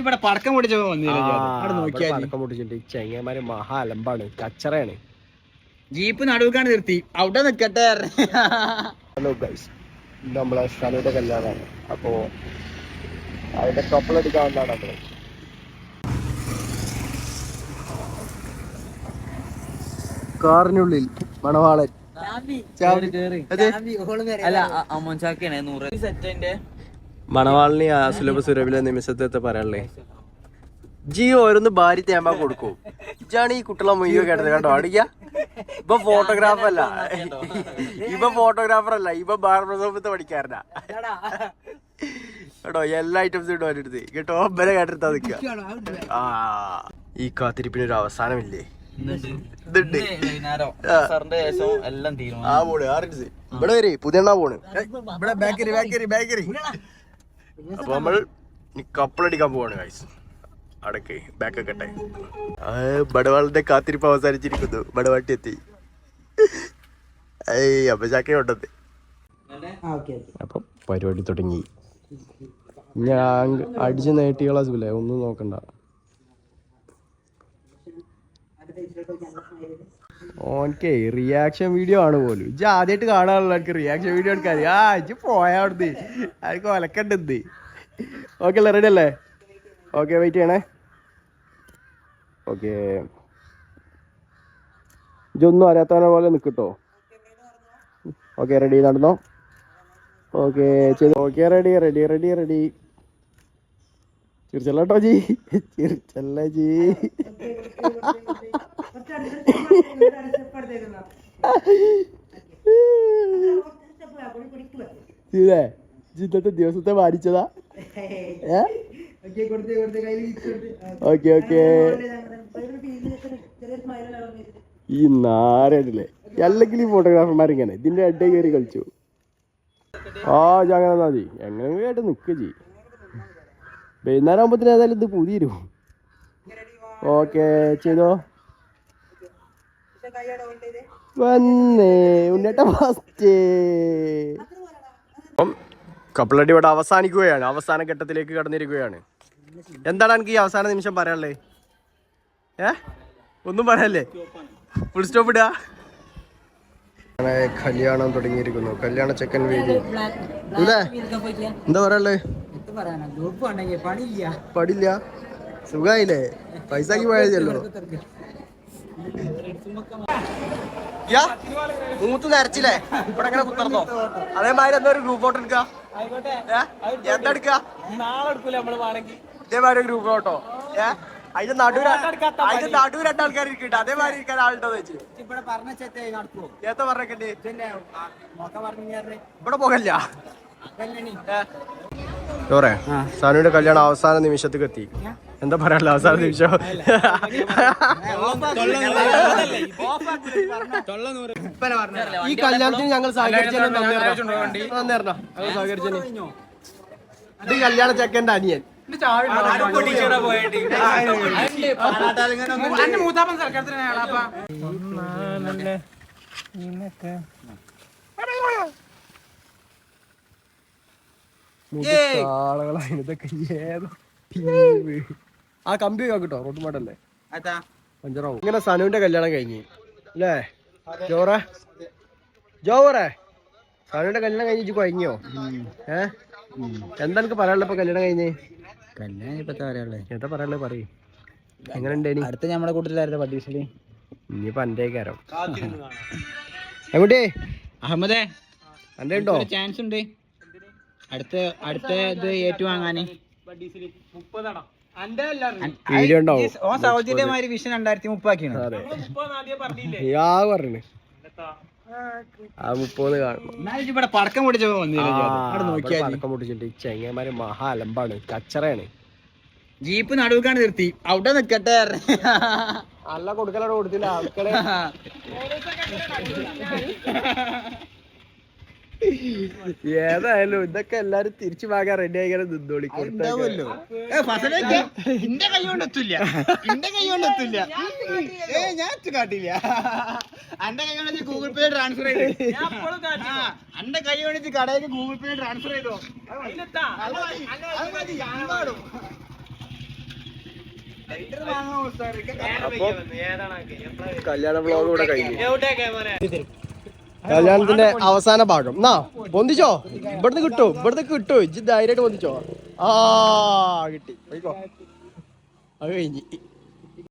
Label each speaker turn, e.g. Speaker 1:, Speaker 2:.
Speaker 1: ഇവിടെ പടക്കം പൊടിച്ചപ്പോ വന്നില്ല
Speaker 2: ചെങ്ങന്മാര് മഹാ അലമ്പാണ്. കച്ചറയാണ്.
Speaker 1: ജീപ്പ് നടുവിക്കാണ് നിർത്തി. അവിടെ നിക്കട്ടെ
Speaker 2: ഹലോ ഗൈസ് നമ്മളെ ഷനുവിന്റെ കല്യാണമാണ്. അപ്പോ അതിന്റെ വന്നാണ് നമ്മൾ. കാറിനുള്ളിൽ മണവാളൻ. മണവാളിനി ആ സുലഭ സുരഭിലെ നിമിഷത്തെ പറയാനുള്ളേ. ജി ഓരോന്ന് ഭാര്യ തേമ്പ കൊടുക്കൂ. ഇജാണ് ഈ കുട്ടികളെ മുയ്യോ കേട്ടത് കേട്ടോ അടിക്ക. ഇപ്പൊ ഫോട്ടോഗ്രാഫർ അല്ല. ഇപ്പൊ ഫോട്ടോഗ്രാഫർ അല്ല. ഇപ്പൊ ബാർബർഷോപ്പത്തെ പഠിക്കാരനാ. കേട്ടോ എല്ലാ ഐറ്റംസും ഇട്ടു അടുത്ത്. കേട്ടോ ഒമ്പരെ കേട്ടെടുത്താ നിക്ക ആ. ഈ കാത്തിരിപ്പിന് ഒരു അവസാനമില്ലേ? ഇവിടെ വരെ പുതിയ പോണ്. ഇവിടെ ബേക്കറി ബേക്കറി ബേക്കറി അപ്പൊ നമ്മൾ കപ്പളടിക്കാൻ പോവാണ് കാഴ്ച അടക്ക് ബാക്ക് കട്ടെ ബടവാളിന്റെ കാത്തിരിപ്പ് അവസാനിച്ചിരിക്കുന്നു. ബടവാട്ടി എത്തി ഏയ് അപ്പൊ ചാക്ക ഉണ്ടത് അപ്പൊ പരിപാടി തുടങ്ങി. ഞാൻ അടിച്ച് നേട്ടികളാ സുല്ലേ ഒന്നും നോക്കണ്ട. ഓൻക്കേ റിയാക്ഷൻ വീഡിയോ ആണ് പോലും. ഇജ്ജ് ആദ്യമായിട്ട് കാണാനുള്ള എനിക്ക് റിയാക്ഷൻ വീഡിയോ എടുക്കാൻ. ആ ഇജ്ജ് പോയാ അവിടുന്ന്. എനിക്ക് ഒലക്കണ്ടെന്ത് ഓക്കെ അല്ലേ റെഡി അല്ലേ? ഓക്കെ വെയിറ്റ് ചെയ്യണേ. ഓക്കെ ഇതൊന്നും അറിയാത്തവനെ പോലെ നിൽക്കട്ടോ. ഓക്കെ റെഡി നടന്നോ? ഓക്കെ ചെയ്തു. Okay ready ready ready ready ചിരിച്ചല്ലോ ജി ചിരിച്ചല്ല ജി ഇല്ലേ ഇന്നത്തെ ദിവസത്തെ വാരിച്ചതാ. Okay okay. ഈ നാരല്ലേ അല്ലെങ്കിൽ ഈ ഫോട്ടോഗ്രാഫർമാർ ഇങ്ങനെ ഇതിന്റെ അഡ്ഡ കയറി കളിച്ചു. ആ ജാഗ്രത മതി എങ്ങനെ ആയിട്ട് നിൽക്കുക ചെയ് വൈകുന്നേരം ആകുമ്പത്തിന് ഏതായാലും ഇത് പുതിയ ഓക്കെ ചെയ്തോ. വന്നേ ഉണ്ണേട്ട ഫസ്റ്റ്. കപ്പിളടി ഇവിടെ അവസാനിക്കുകയാണ്. അവസാന ഘട്ടത്തിലേക്ക് കടന്നിരിക്കുകയാണ്. എന്താണ് എനിക്ക് ഈ അവസാന നിമിഷം പറയാനുള്ളത് ഏ? ഒന്നും പറയാല്ലേ? ഫുൾ സ്റ്റോപ്പ് ഇടുക കല്യാണം തുടങ്ങിയിരിക്കുന്നു. കല്യാണ ചെക്കൻ വേദി ഇല്ലേ എന്താ പറയാനുള്ളത് പടില്ല സുഖായില്ലേ? പൈസക്ക് പോയതല്ലോ യാ, മൂത്ത് നരച്ചില്ലേ ഇവിടെ അങ്ങനെ കുത്തർന്നോ? അതേമാതിരി എന്താ ഒരു ഗ്രൂപ്പ് ഫോട്ടോ എടുക്ക. എന്താ എടുക്ക? ഇതേമാതിരി ഒരു ഗ്രൂപ്പ് ഫോട്ടോ ഏ? അതിന്റെ നടുവ് അതിന്റെ നടുവ് രണ്ട് ആൾക്കാർ ഇരിക്കട്ടെ. അതേമാതിരി ഇരിക്കാൻ ആളുണ്ടോ വെച്ച് ഏത്ത പറഞ്ഞേ ഇവിടെ പോകല്ല. ചോറേ സാനുവിന്റെ കല്യാണം അവസാന നിമിഷത്തേക്ക് എത്തി. എന്താ പറയാനുള്ള അവസാന നിമിഷം? ഈ കല്യാണത്തിന് ഞങ്ങൾ പറഞ്ഞോ. നന്ദി പറഞ്ഞോ. ഞങ്ങൾ സഹകരിച്ചതിന് ഇതൊക്കെ ഏതോ. ആ കമ്പി കേട്ടോ റോഡ് പഞ്ചറാവും. ഇങ്ങനെ സനുവിന്റെ കല്യാണം കഴിഞ്ഞ് അല്ലേ? ജോറേ? ജോറേ? സനുവിന്റെ കല്യാണം കഴിഞ്ഞു കഴിഞ്ഞോ ഏ? എന്താ എനിക്ക് പറയാനുള്ള ഇപ്പൊ കല്യാണം കഴിഞ്ഞ്?
Speaker 1: കല്യാണം ഇപ്പൊ പറയാനുള്ളേ?
Speaker 2: എന്താ പറയാനുള്ളത് പറ എങ്ങനെ ഉണ്ടേനി
Speaker 1: അടുത്ത നമ്മുടെ കൂട്ടത്തിലായിരുന്നു പട്ടീസിൽ
Speaker 2: ഇനിയിപ്പോ അന്റെ കാരം എവിടെ
Speaker 1: അഹമ്മദേ
Speaker 2: അന്റെ ഉണ്ടോ
Speaker 1: ചാൻസ് ഉണ്ട്. അടുത്ത അടുത്ത ഇത് ഏറ്റുവാങ്ങാന്. വിഷൻ രണ്ടായിരത്തി മുപ്പാക്കിയാണ്
Speaker 2: മുപ്പത്
Speaker 1: ഇവിടെ പടക്കം വന്നില്ല
Speaker 2: ചെങ്ങന്മാര് മഹാ അലമ്പാണ്. കച്ചറയാണ്.
Speaker 1: ജീപ്പ് നടുവിക്കാണ് നിർത്തി. അവിടെ നിക്കട്ടെ.
Speaker 2: അല്ല കൊടുക്കലാണ് കൊടുത്തില്ല. ഏതായാലും ഇതൊക്കെ എല്ലാരും തിരിച്ചു വാങ്ങാൻ റെഡി ആയിക്കാൻ നിന്നോളി
Speaker 1: ഉണ്ടാവുമല്ലോ. ഏ ഫസലൊക്കെ ഇന്റെ കൈ കൊണ്ട് എത്തില്ല. ഇന്റെ കൈ കൊണ്ട് എത്തില്ല. ഏ ഞാൻ കാട്ടില്ല. അന്റെ കൈ കൊണ്ട് ഗൂഗിൾ പേ ട്രാൻസ്ഫർ ചെയ്തു. അന്റെ കൈ കൊണ്ട് കടയിൽ ഗൂഗിൾ പേ ട്രാൻസ്ഫർ ചെയ്തോ.
Speaker 2: കല്യാണ ബ്ലോഗ് കൂടെ കഴിഞ്ഞു. കല്യാണത്തിന്റെ അവസാന ഭാഗം. എന്നാ പൊന്തിച്ചോ? ഇവിടുന്ന് കിട്ടു ഇവിടുന്ന് കിട്ടോ. ഇജ്ജ് ധൈര്യമായിട്ട് പൊന്തിച്ചോ. ആ കിട്ടി. അത് കഴിഞ്ഞ്.